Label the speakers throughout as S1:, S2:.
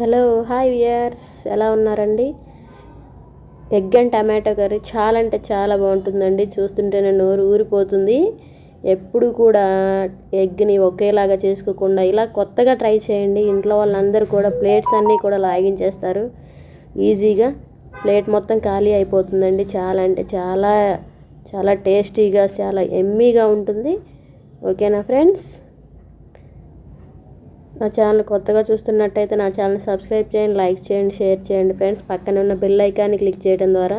S1: Hello hi viewers ఎలా ఉన్నారండి? Egg and tomato curry చాలా అంటే చాలా బాగుంటుందండి. చూస్తుంటేనే నోరు ఊరిపోతుంది. ఎప్పుడు కూడా ఎగ్ని ఒకేలాగా చేసుకోకుండా ఇలా కొత్తగా ట్రై చేయండి. ఇంట్లో వాళ్ళందరూ కూడా ప్లేట్స్ అన్నీ కూడా లాగించేస్తారు. ఈజీగా ప్లేట్ మొత్తం ఖాళీ అయిపోతుందండి. చాలా అంటే చాలా చాలా టేస్టీగా చాలా ఎమ్మీగా ఉంటుంది. ఓకేనా ఫ్రెండ్స్? నా ఛానల్ కొత్తగా చూస్తున్నట్టయితే నా ఛానల్ సబ్స్క్రైబ్ చేయండి లైక్ చేయండి షేర్ చేయండి. ఫ్రెండ్స్ పక్కన ఉన్న బెల్ ఐకాన్ని క్లిక్ చేయడం ద్వారా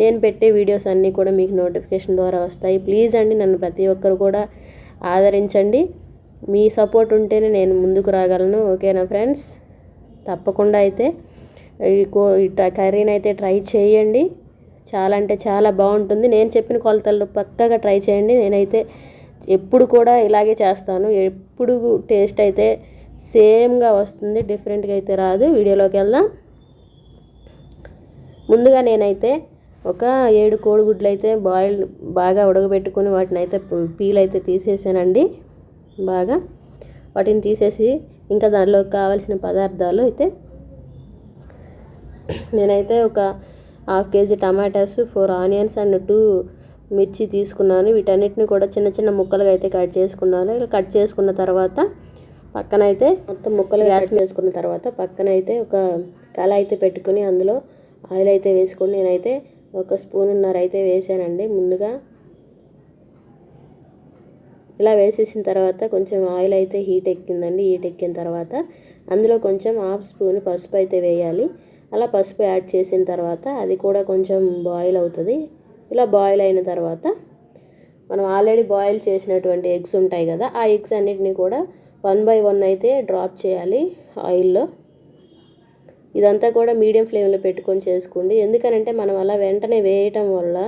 S1: నేను పెట్టే వీడియోస్ అన్నీ కూడా మీకు నోటిఫికేషన్ ద్వారా వస్తాయి. ప్లీజ్ అండి నన్ను ప్రతి ఒక్కరు కూడా ఆదరించండి. మీ సపోర్ట్ ఉంటేనే నేను ముందుకు రాగలను. ఓకేనా ఫ్రెండ్స్? తప్పకుండా అయితే ఈ కో కర్రీని అయితే ట్రై చేయండి. చాలా అంటే చాలా బాగుంటుంది. నేను చెప్పిన కొలతల్లో పక్కగా ట్రై చేయండి. నేనైతే ఎప్పుడు కూడా ఇలాగే చేస్తాను. ఎప్పుడు టేస్ట్ అయితే సేమ్గా వస్తుంది డిఫరెంట్గా అయితే రాదు. వీడియోలోకి వెళ్దాం. ముందుగా నేనైతే ఒక ఏడు కోడిగుడ్లు అయితే బాయిల్ బాగా ఉడకబెట్టుకుని వాటిని అయితే పీల్ అయితే తీసేసానండి. బాగా వాటిని తీసేసి ఇంకా దానిలో కావాల్సిన పదార్థాలు అయితే నేనైతే ఒక half KG tomatoes four onions and two mirchi తీసుకున్నాను. వీటన్నిటిని కూడా చిన్న చిన్న ముక్కలుగా అయితే కట్ చేసుకున్నాను. ఇలా కట్ చేసుకున్న తర్వాత పక్కన అయితే మొత్తం ముక్కలు గ్యాస్ వేసుకున్న తర్వాత పక్కన అయితే ఒక కళ అయితే పెట్టుకుని అందులో ఆయిల్ అయితే వేసుకొని నేనైతే ఒక స్పూన్నర అయితే వేసానండి. ముందుగా ఇలా వేసేసిన తర్వాత కొంచెం ఆయిల్ అయితే హీట్ ఎక్కిందండి. హీట్ ఎక్కిన తర్వాత అందులో కొంచెం హాఫ్ స్పూన్ పసుపు అయితే వేయాలి. అలా పసుపు యాడ్ చేసిన తర్వాత అది కూడా కొంచెం బాయిల్ అవుతుంది. ఇలా బాయిల్ అయిన తర్వాత మనం ఆల్రెడీ బాయిల్ చేసినటువంటి ఎగ్స్ ఉంటాయి కదా ఆ ఎగ్స్ అన్నిటిని కూడా వన్ బై వన్ అయితే డ్రాప్ చేయాలి ఆయిల్లో. ఇదంతా కూడా మీడియం ఫ్లేమ్లో పెట్టుకొని చేసుకోండి. ఎందుకనంటే మనం అలా వెంటనే వేయటం వల్ల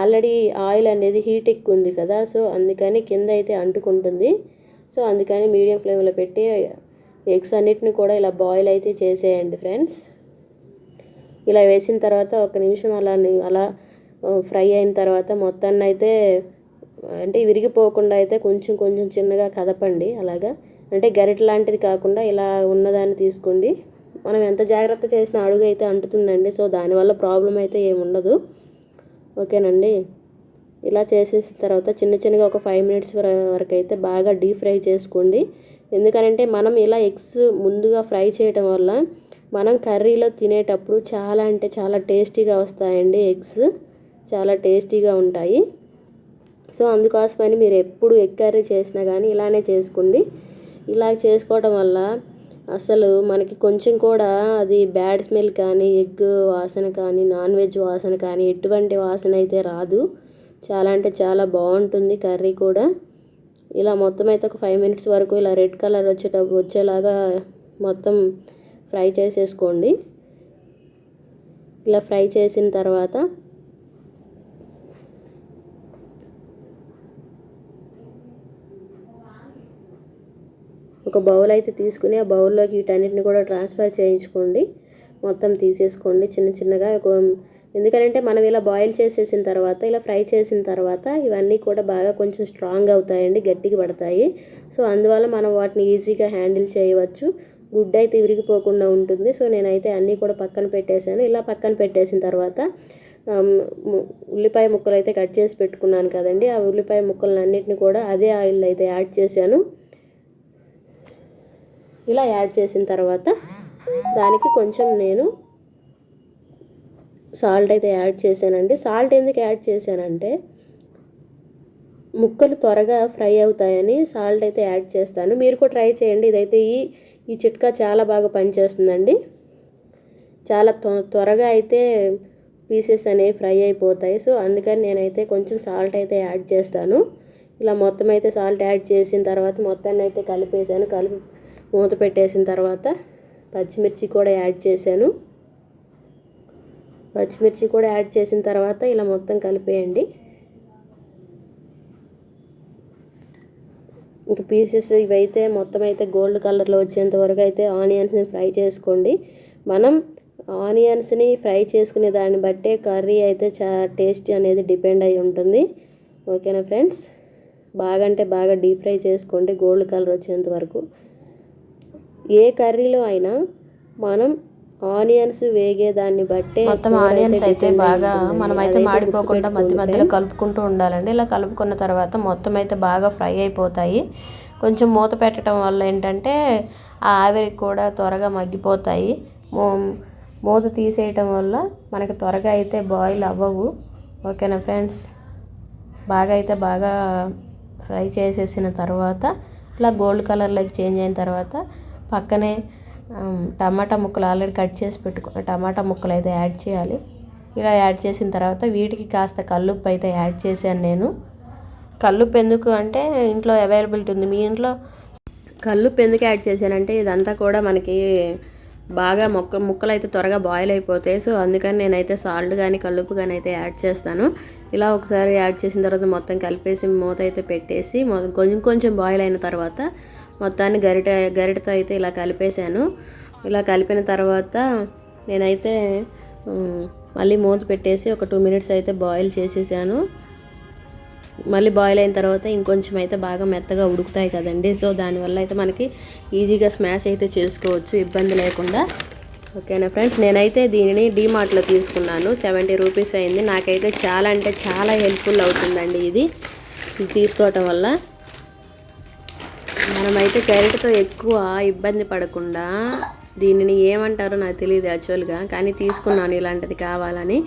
S1: ఆల్రెడీ ఆయిల్ అనేది హీట్ ఎక్కువ ఉంది కదా సో అందుకని కింద అయితే అంటుకుంటుంది. సో అందుకని మీడియం ఫ్లేమ్లో పెట్టి ఎగ్స్ అన్నిటిని కూడా ఇలా బాయిల్ అయితే చేసేయండి ఫ్రెండ్స్. ఇలా వేసిన తర్వాత ఒక నిమిషం అలా అలా ఫ్రై అయిన తర్వాత మొత్తాన్ని అయితే అంటే విరిగిపోకుండా అయితే కొంచెం కొంచెం చిన్నగా కదపండి అలాగా. అంటే గరిట లాంటిది కాకుండా ఇలా ఉన్నదాన్ని తీసుకోండి. మనం ఎంత జాగ్రత్త చేసినా అడుగు అయితే అంటుతుందండి. సో దానివల్ల ప్రాబ్లం అయితే ఏముండదు ఓకేనండి? ఇలా చేసేసిన తర్వాత చిన్న చిన్నగా ఒక ఫైవ్ మినిట్స్ వరకు అయితే బాగా డీప్ ఫ్రై చేసుకోండి. ఎందుకంటే మనం ఇలా ఎగ్స్ ముందుగా ఫ్రై చేయటం వల్ల మనం కర్రీలో తినేటప్పుడు చాలా అంటే చాలా టేస్టీగా వస్తాయండి ఎగ్స్. చాలా టేస్టీగా ఉంటాయి. సో అందుకోసమని మీరు ఎప్పుడు ఎగ్ కర్రీ చేసినా కానీ ఇలానే చేసుకోండి. ఇలా చేసుకోవడం వల్ల అసలు మనకి కొంచెం కూడా అది బ్యాడ్ స్మెల్ కానీ ఎగ్ వాసన కానీ నాన్ వెజ్ వాసన కానీ ఎటువంటి వాసన అయితే రాదు. చాలా అంటే చాలా బాగుంటుంది కర్రీ కూడా. ఇలా మొత్తం అయితే ఒక ఫైవ్ మినిట్స్ వరకు ఇలా రెడ్ కలర్ వచ్చేటప్పుడు వచ్చేలాగా మొత్తం ఫ్రై చేసేసుకోండి. ఇలా ఫ్రై చేసిన తర్వాత ఒక బౌల్ అయితే తీసుకుని ఆ బౌల్లోకి వీటన్నిటిని కూడా ట్రాన్స్ఫర్ చేయించుకోండి. మొత్తం తీసేసుకోండి చిన్న చిన్నగా. ఒక ఎందుకంటే మనం ఇలా బాయిల్ చేసేసిన తర్వాత ఇలా ఫ్రై చేసిన తర్వాత ఇవన్నీ కూడా బాగా కొంచెం స్ట్రాంగ్ అవుతాయండి గట్టిగా పడతాయి. సో అందువల్ల మనం వాటిని ఈజీగా హ్యాండిల్ చేయవచ్చు. గుడ్డ అయితే విరిగిపోకుండా ఉంటుంది. సో నేనైతే అన్నీ కూడా పక్కన పెట్టేశాను. ఇలా పక్కన పెట్టేసిన తర్వాత ఉల్లిపాయ ముక్కలు అయితే కట్ చేసి పెట్టుకున్నాను కదండి. ఆ ఉల్లిపాయ ముక్కలను అన్నిటిని కూడా అదే ఆయిల్ అయితే యాడ్ చేశాను. ఇలా యాడ్ చేసిన తర్వాత దానికి కొంచెం నేను సాల్ట్ అయితే యాడ్ చేశానండి. సాల్ట్ ఎందుకు యాడ్ చేశానంటే ముక్కలు త్వరగా ఫ్రై అవుతాయని సాల్ట్ అయితే యాడ్ చేస్తాను. మీరు కూడా ట్రై చేయండి. ఇదైతే ఈ ఈ చిట్కా చాలా బాగా పనిచేస్తుందండి. చాలా త్వరగా అయితే పీసెస్ అనేవి ఫ్రై అయిపోతాయి. సో అందుకని నేనైతే కొంచెం సాల్ట్ అయితే యాడ్ చేస్తాను. ఇలా మొత్తం అయితే సాల్ట్ యాడ్ చేసిన తర్వాత మొత్తాన్ని అయితే కలిపేసాను కలిపి మూత పెట్టేసిన తర్వాత పచ్చిమిర్చి కూడా యాడ్ చేశాను. పచ్చిమిర్చి కూడా యాడ్ చేసిన తర్వాత ఇలా మొత్తం కలిపేయండి. ఇంక పీసెస్ ఇవైతే మొత్తం అయితే గోల్డ్ కలర్లో వచ్చేంత వరకు అయితే ఆనియన్స్ని ఫ్రై చేసుకోండి. మనం ఆనియన్స్ని ఫ్రై చేసుకునే దాన్ని బట్టే కర్రీ అయితే చా టేస్ట్ అనేది డిపెండ్ అయి ఉంటుంది. ఓకేనా ఫ్రెండ్స్? బాగా అంటే బాగా డీప్ ఫ్రై చేసుకోండి గోల్డ్ కలర్ వచ్చేంత వరకు. ఏ కర్రీలో అయినా మనం ఆనియన్స్ వేగే దాన్ని బట్టే
S2: మొత్తం ఆనియన్స్ అయితే బాగా. మనమైతే
S1: అదైతే
S2: మాడిపోకుండా మధ్య మధ్యలో కలుపుకుంటూ ఉండాలండి. ఇలా కలుపుకున్న తర్వాత మొత్తం అయితే బాగా ఫ్రై అయిపోతాయి. కొంచెం మూత పెట్టడం వల్ల ఏంటంటే ఆ ఆవిరికి కూడా త్వరగా మగ్గిపోతాయి. మూ- మూత తీసేయటం వల్ల మనకి త్వరగా అయితే బాయిల్ అవ్వవు. ఓకేనా ఫ్రెండ్స్? బాగా అయితే బాగా ఫ్రై చేసేసిన తర్వాత ఇలా గోల్డ్ కలర్లోకి చేంజ్ అయిన తర్వాత పక్కనే టమాటా ముక్కలు ఆల్రెడీ కట్ చేసి పెట్టుకున్న టమాటా ముక్కలు అయితే యాడ్ చేయాలి. ఇలా యాడ్ చేసిన తర్వాత వీటికి కాస్త కల్లుప్పు అయితే యాడ్ చేశాను నేను. కల్లుప్పు ఎందుకు అంటే ఇంట్లో అవైలబిలిటీ ఉంది. మీ ఇంట్లో
S1: కల్లుప్పు ఎందుకు యాడ్ చేశానంటే ఇదంతా కూడా మనకి బాగా మొక్క ముక్కలు అయితే త్వరగా బాయిల్ అయిపోతాయి. సో అందుకని నేనైతే సాల్ట్ కానీ కల్లుప్పు కానీ అయితే యాడ్ చేస్తాను. ఇలా ఒకసారి యాడ్ చేసిన తర్వాత మొత్తం కలిపేసి మూత అయితే పెట్టేసి మొత్తం కొంచెం కొంచెం బాయిల్ అయిన తర్వాత మొత్తాన్ని గరిట గరిటతో అయితే ఇలా కలిపేశాను. ఇలా కలిపిన తర్వాత నేనైతే మళ్ళీ మూత పెట్టేసి ఒక టూ మినిట్స్ అయితే బాయిల్ చేసేసాను. మళ్ళీ బాయిల్ అయిన తర్వాత ఇంకొంచెం అయితే బాగా మెత్తగా ఉడుకుతాయి కదండి. సో దానివల్ల అయితే మనకి ఈజీగా స్మాష్ అయితే చేసుకోవచ్చు ఇబ్బంది లేకుండా. ఓకేనా ఫ్రెండ్స్? నేనైతే దీనిని డీమార్ట్లో తీసుకున్నాను. సెవెంటీ రూపీస్ అయింది. నాకైతే చాలా అంటే చాలా హెల్ప్ఫుల్ అవుతుందండి ఇది. ఇది తీసుకోవటం వల్ల. మనమైతే క్యారెట్తో ఎక్కువ ఇబ్బంది పడకుండా దీనిని ఏమంటారో నాకు తెలియదు యాక్చువల్గా కానీ తీసుకున్నాను ఇలాంటిది కావాలని.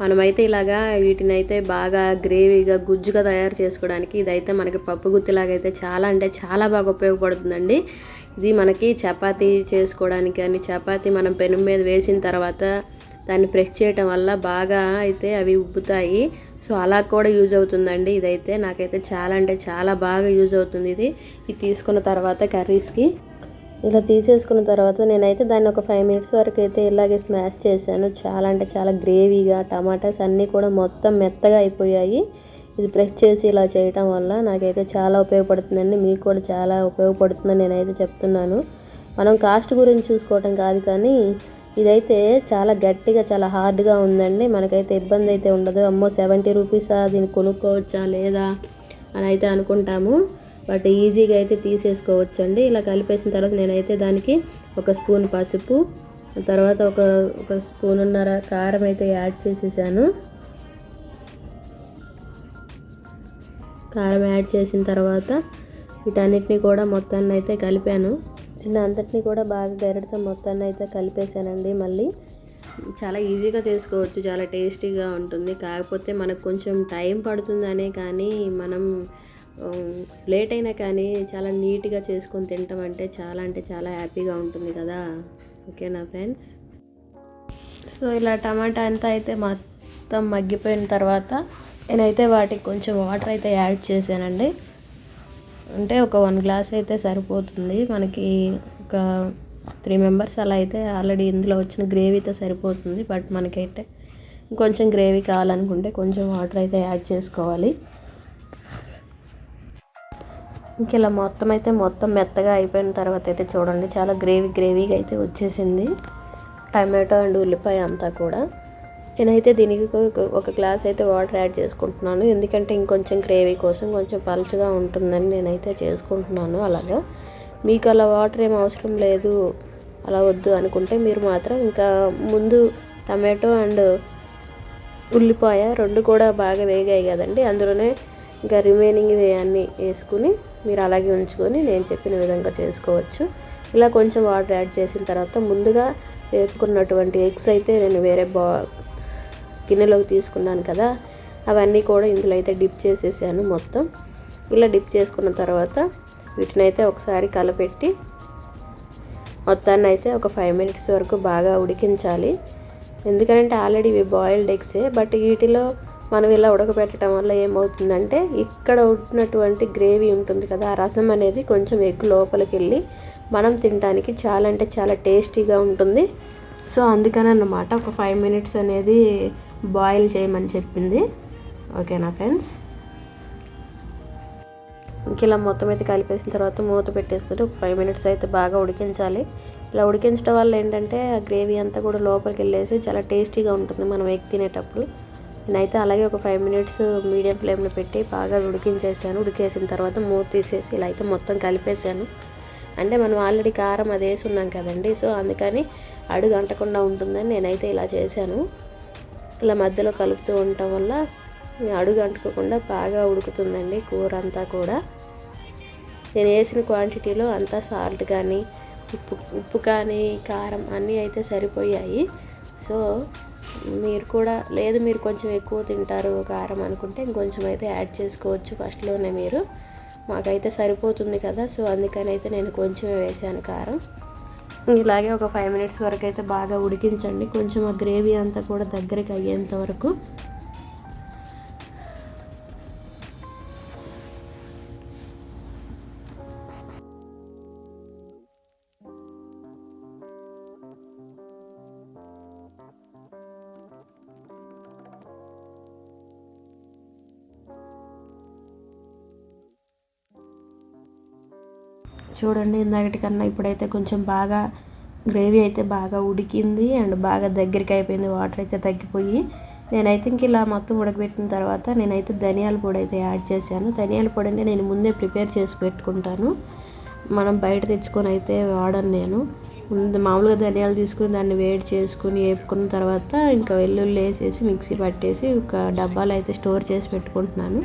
S1: మనమైతే ఇలాగా వీటిని అయితే బాగా గ్రేవీగా గుజ్జుగా తయారు చేసుకోవడానికి ఇదైతే మనకి పప్పు గుత్తిలాగైతే అయితే చాలా అంటే చాలా బాగా ఉపయోగపడుతుందండి. ఇది మనకి చపాతీ చేసుకోవడానికి కానీ చపాతీ మనం పెనం మీద వేసిన తర్వాత దాన్ని ప్రెస్ చేయటం వల్ల బాగా అయితే అవి ఉబ్బుతాయి. సో అలా కూడా యూజ్ అవుతుందండి ఇదైతే. నాకైతే చాలా అంటే చాలా బాగా యూజ్ అవుతుంది ఇది. ఇది తీసుకున్న తర్వాత కర్రీస్కి. ఇలా తీసేసుకున్న తర్వాత నేనైతే దాన్ని ఒక ఫైవ్ మినిట్స్ వరకు అయితే ఇలాగే స్మాష్ చేశాను. చాలా అంటే చాలా గ్రేవీగా టమాటాస్ అన్నీ కూడా మొత్తం మెత్తగా అయిపోయాయి. ఇది ప్రెస్ చేసి ఇలా చేయటం వల్ల నాకైతే చాలా ఉపయోగపడుతుందండి. మీకు కూడా చాలా ఉపయోగపడుతుందని నేనైతే చెప్తున్నాను. మనం కాస్ట్ గురించి చూసుకోవటం కాదు కానీ ఇదైతే చాలా గట్టిగా చాలా హార్డ్గా ఉందండి. మనకైతే ఇబ్బంది అయితే ఉండదు. అమ్మో సెవెంటీ రూపీసా? దీన్ని కొనుక్కోవచ్చా లేదా? అని అయితే అనుకుంటాము. బట్ ఈజీగా అయితే తీసేసుకోవచ్చు అండి ఇలా కలిపేసిన తర్వాత నేనైతే దానికి ఒక స్పూన్ పసుపు తర్వాత ఒక ఒక స్పూన్ ఉన్నర కారం అయితే యాడ్ చేసేసాను. కారం యాడ్ చేసిన తర్వాత వీటన్నిటిని కూడా మొత్తాన్ని అయితే కలిపాను. నేను అంతటిని కూడా బాగా గరిటతో మొత్తాన్ని అయితే కలిపేశానండి మళ్ళీ. చాలా ఈజీగా చేసుకోవచ్చు చాలా టేస్టీగా ఉంటుంది. కాకపోతే మనకు కొంచెం టైం పడుతుందనే కానీ మనం లేట్ అయినా కానీ చాలా నీట్గా చేసుకొని తింటాం అంటే చాలా అంటే చాలా హ్యాపీగా ఉంటుంది కదా. ఓకేనా ఫ్రెండ్స్? సో ఇలా టమాటా అంతా అయితే మొత్తం మగ్గిపోయిన తర్వాత నేనైతే వాటికి కొంచెం వాటర్ అయితే యాడ్ చేశానండి. అంటే ఒక వన్ గ్లాస్ అయితే సరిపోతుంది. మనకి ఒక త్రీ మెంబర్స్ అలా అయితే ఆల్రెడీ ఇందులో వచ్చిన గ్రేవీతో సరిపోతుంది. బట్ మనకైతే కొంచెం గ్రేవీ కావాలనుకుంటే కొంచెం వాటర్ అయితే యాడ్ చేసుకోవాలి. ఇంక ఇలా మొత్తం అయితే మొత్తం మెత్తగా అయిపోయిన తర్వాత అయితే చూడండి. చాలా గ్రేవీ గ్రేవీగా అయితే వచ్చేసింది. టమాటో అండ్ ఉల్లిపాయ అంతా కూడా. నేనైతే దీనికి ఒక- గ్లాస్ అయితే వాటర్ యాడ్ చేసుకుంటున్నాను. ఎందుకంటే ఇంకొంచెం గ్రేవీ కోసం కొంచెం పలుచగా ఉంటుందని నేనైతే చేసుకుంటున్నాను అలాగా. మీకు అలా వాటర్ ఏం అవసరం లేదు అలా వద్దు అనుకుంటే మీరు మాత్రం ఇంకా ముందు టమాటో అండ్ ఉల్లిపాయ రెండు కూడా బాగా వేగాయి కదండి. అందులోనే ఇంకా రిమైనింగ్ అన్నీ వేసుకుని మీరు అలాగే ఉంచుకొని నేను చెప్పిన విధంగా చేసుకోవచ్చు. ఇలా కొంచెం వాటర్ యాడ్ చేసిన తర్వాత ముందుగా వేసుకున్నటువంటి ఎగ్స్ అయితే నేను వేరే బా గిన్నెలోకి తీసుకున్నాను కదా అవన్నీ కూడా ఇందులో అయితే డిప్ చేసేసాను మొత్తం. ఇలా డిప్ చేసుకున్న తర్వాత వీటిని అయితే ఒకసారి కలపెట్టి మొత్తాన్ని అయితే ఒక ఫైవ్ మినిట్స్ వరకు బాగా ఉడికించాలి. ఎందుకంటే ఆల్రెడీ ఇవి బాయిల్డ్ ఎగ్సే బట్ వీటిలో మనం ఇలా ఉడకబెట్టడం వల్ల ఏమవుతుందంటే ఇక్కడ ఉడికినటువంటి గ్రేవీ ఉంటుంది కదా ఆ రసం అనేది కొంచెం ఎగ్ లోపలికి వెళ్ళి మనం తినడానికి చాలా అంటే చాలా టేస్టీగా ఉంటుంది. సో అందుకని అన్నమాట ఒక ఫైవ్ మినిట్స్ అనేది బాయిల్ చేయమని చెప్పింది. ఓకేనా ఫ్రెండ్స్ ఇంక ఇలా మొత్తం అయితే కలిపేసిన తర్వాత మూత పెట్టేసుకొని ఒక ఫైవ్ మినిట్స్ అయితే బాగా ఉడికించాలి. ఇలా ఉడికించడం వల్ల ఏంటంటే ఆ గ్రేవీ అంతా కూడా లోపలికి వెళ్ళేసి చాలా టేస్టీగా ఉంటుంది మనం ఎగ్ తినేటప్పుడు. నేనైతే అలాగే ఒక ఫైవ్ మినిట్స్ మీడియం ఫ్లేమ్లో పెట్టి బాగా ఉడికించేసాను. ఉడికేసిన తర్వాత మూత తీసేసి ఇలా అయితే మొత్తం కలిపేసాను. అంటే మనం ఆల్రెడీ కారం అది వేసి ఉన్నాం కదండి సో అందుకని అడుగు అంటకుండా ఉంటుందని నేనైతే ఇలా చేశాను. ఇలా మధ్యలో కలుపుతూ ఉండటం వల్ల అడుగు అంటుకోకుండా బాగా ఉడుకుతుందండి కూర అంతా కూడా. నేను వేసిన క్వాంటిటీలో అంతా సాల్ట్ కానీ ఉప్పు ఉప్పు కానీ కారం అన్నీ అయితే సరిపోయాయి. సో మీరు కూడా లేదు మీరు కొంచెం ఎక్కువ తింటారు కారం అనుకుంటే ఇంకొంచెం అయితే యాడ్ చేసుకోవచ్చు ఫస్ట్లోనే మీరు. మాకైతే సరిపోతుంది కదా సో అందుకని అయితే నేను కొంచెమే వేసాను కారం. ఇలాగే ఒక ఫైవ్ మినిట్స్ వరకు అయితే బాగా ఉడికించండి. కొంచెం ఆ గ్రేవీ అంతా కూడా దగ్గరికి అయ్యేంత వరకు చూడండి ఇందాకటి కన్నా ఇప్పుడైతే కొంచెం బాగా గ్రేవీ అయితే బాగా ఉడికింది అండ్ బాగా దగ్గరికి అయిపోయింది వాటర్ అయితే తగ్గిపోయి. నేనైతే ఇంక ఇలా మొత్తం ఉడకబెట్టిన తర్వాత నేనైతే ధనియాల పొడి అయితే యాడ్ చేశాను. ధనియాల పొడి అంటే నేను ముందే ప్రిపేర్ చేసి పెట్టుకుంటాను. మనం బయట తెచ్చుకొని అయితే వాడను నేను. ముందు మామూలుగా ధనియాలు తీసుకుని దాన్ని వేడి చేసుకుని వేపుకున్న తర్వాత ఇంకా వెల్లుల్లి వేసేసి మిక్సీ పట్టేసి ఒక డబ్బాలు అయితే స్టోర్ చేసి పెట్టుకుంటున్నాను.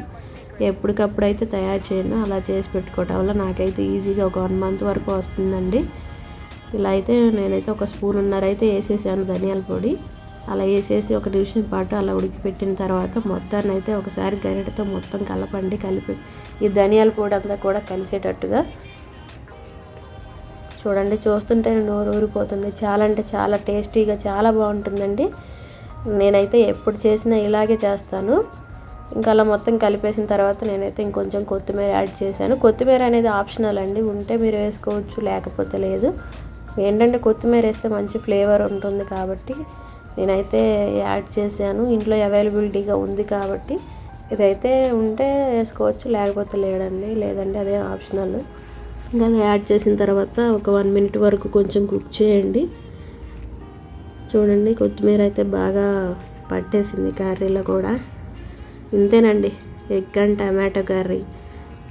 S1: ఎప్పటికప్పుడు అయితే తయారు చేయను అలా చేసి పెట్టుకోవటం వల్ల నాకైతే ఈజీగా ఒక వన్ మంత్ వరకు వస్తుందండి. ఇలా అయితే నేనైతే ఒక స్పూన్ ఉన్నర అయితే వేసేసాను ధనియాల పొడి. అలా వేసేసి ఒక నిమిషం పాటు అలా ఉడికిపెట్టిన తర్వాత మొత్తాన్ని అయితే ఒకసారి గరిటతో మొత్తం కలపండి కలిపి ఈ ధనియాల పొడి అంతా కూడా కలిసేటట్టుగా. చూడండి చూస్తుంటే నోరు ఊరిపోతుంది. చాలా అంటే చాలా టేస్టీగా చాలా బాగుంటుందండి. నేనైతే ఎప్పుడు చేసినా ఇలాగే చేస్తాను. ఇంకా అలా మొత్తం కలిపేసిన తర్వాత నేనైతే ఇంకొంచెం కొత్తిమీర యాడ్ చేశాను. కొత్తిమీర అనేది ఆప్షనల్ అండి. ఉంటే మీరు వేసుకోవచ్చు లేకపోతే లేదు. ఏంటంటే కొత్తిమీర వేస్తే మంచి ఫ్లేవర్ ఉంటుంది కాబట్టి నేనైతే యాడ్ చేశాను. ఇంట్లో అవైలబిలిటీగా ఉంది కాబట్టి ఇదైతే ఉంటే వేసుకోవచ్చు లేకపోతే లేదండి. లేదంటే అదే ఆప్షనల్. ఇంకా యాడ్ చేసిన తర్వాత ఒక వన్ మినిట్ వరకు కొంచెం కుక్ చేయండి. చూడండి కొత్తిమీర అయితే బాగా పట్టేసింది కర్రీలో కూడా. ఇంతేనండి ఎగ్ అండ్ టమాటో కర్రీ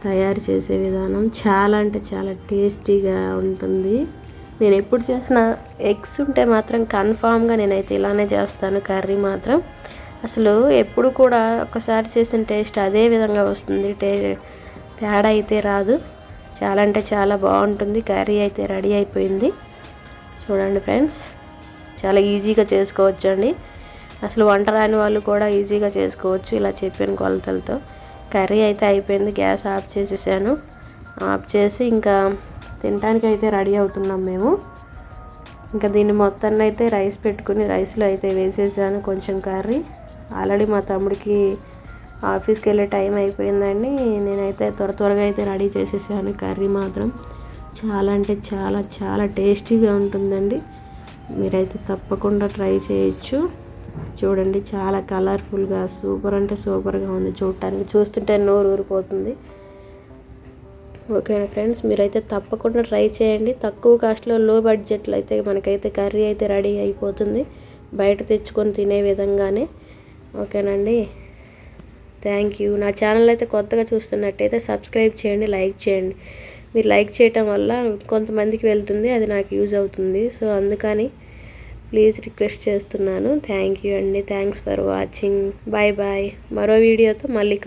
S1: తయారు చేసే విధానం చాలా అంటే చాలా టేస్టీగా ఉంటుంది. నేను ఎప్పుడు చేసిన ఎగ్స్ ఉంటే మాత్రం కన్ఫామ్గా నేనైతే ఇలానే చేస్తాను కర్రీ మాత్రం. అసలు ఎప్పుడు కూడా ఒకసారి చేసిన టేస్ట్ అదే విధంగా వస్తుంది టే తేడా అయితే రాదు. చాలా అంటే చాలా బాగుంటుంది కర్రీ అయితే రెడీ అయిపోయింది. చూడండి ఫ్రెండ్స్ చాలా ఈజీగా చేసుకోవచ్చండి. అసలు వంట రాని వాళ్ళు కూడా ఈజీగా చేసుకోవచ్చు ఇలా చెప్పిన కొలతలతో. కర్రీ అయితే అయిపోయింది గ్యాస్ ఆఫ్ చేసేసాను. ఆఫ్ చేసి ఇంకా తినడానికి అయితే రెడీ అవుతున్నాం మేము. ఇంకా దీన్ని మొత్తాన్ని అయితే రైస్ పెట్టుకుని రైస్లో అయితే వేసేసాను కొంచెం కర్రీ. ఆల్రెడీ మా తమ్ముడికి ఆఫీస్కి వెళ్ళే టైం అయిపోయిందండి. నేనైతే త్వర త్వరగా అయితే రెడీ చేసేసాను కర్రీ మాత్రం. చాలా అంటే చాలా చాలా టేస్టీగా ఉంటుందండి. మీరైతే తప్పకుండా ట్రై చేయొచ్చు. చూడండి చాలా కలర్ఫుల్గా సూపర్ అంటే సూపర్గా ఉంది చూడటానికి. చూస్తుంటే నోరు ఊరిపోతుంది. ఓకేనా ఫ్రెండ్స్? మీరైతే తప్పకుండా ట్రై చేయండి. తక్కువ కాస్ట్లో లో బడ్జెట్లో అయితే మనకైతే కర్రీ అయితే రెడీ అయిపోతుంది. బయట తెచ్చుకొని తినే విధంగానే. ఓకేనండి థ్యాంక్ యూ నా ఛానల్ అయితే కొత్తగా చూస్తున్నట్టయితే సబ్స్క్రైబ్ చేయండి లైక్ చేయండి. మీరు లైక్ చేయటం వల్ల కొంతమందికి వెళ్తుంది అది నాకు యూజ్ అవుతుంది. సో అందుకని ప్లీజ్ రిక్వెస్ట్ చేస్తున్నాను. థ్యాంక్ యూ అండి. Thanks for watching. Bye bye మరో వీడియోతో మళ్ళీ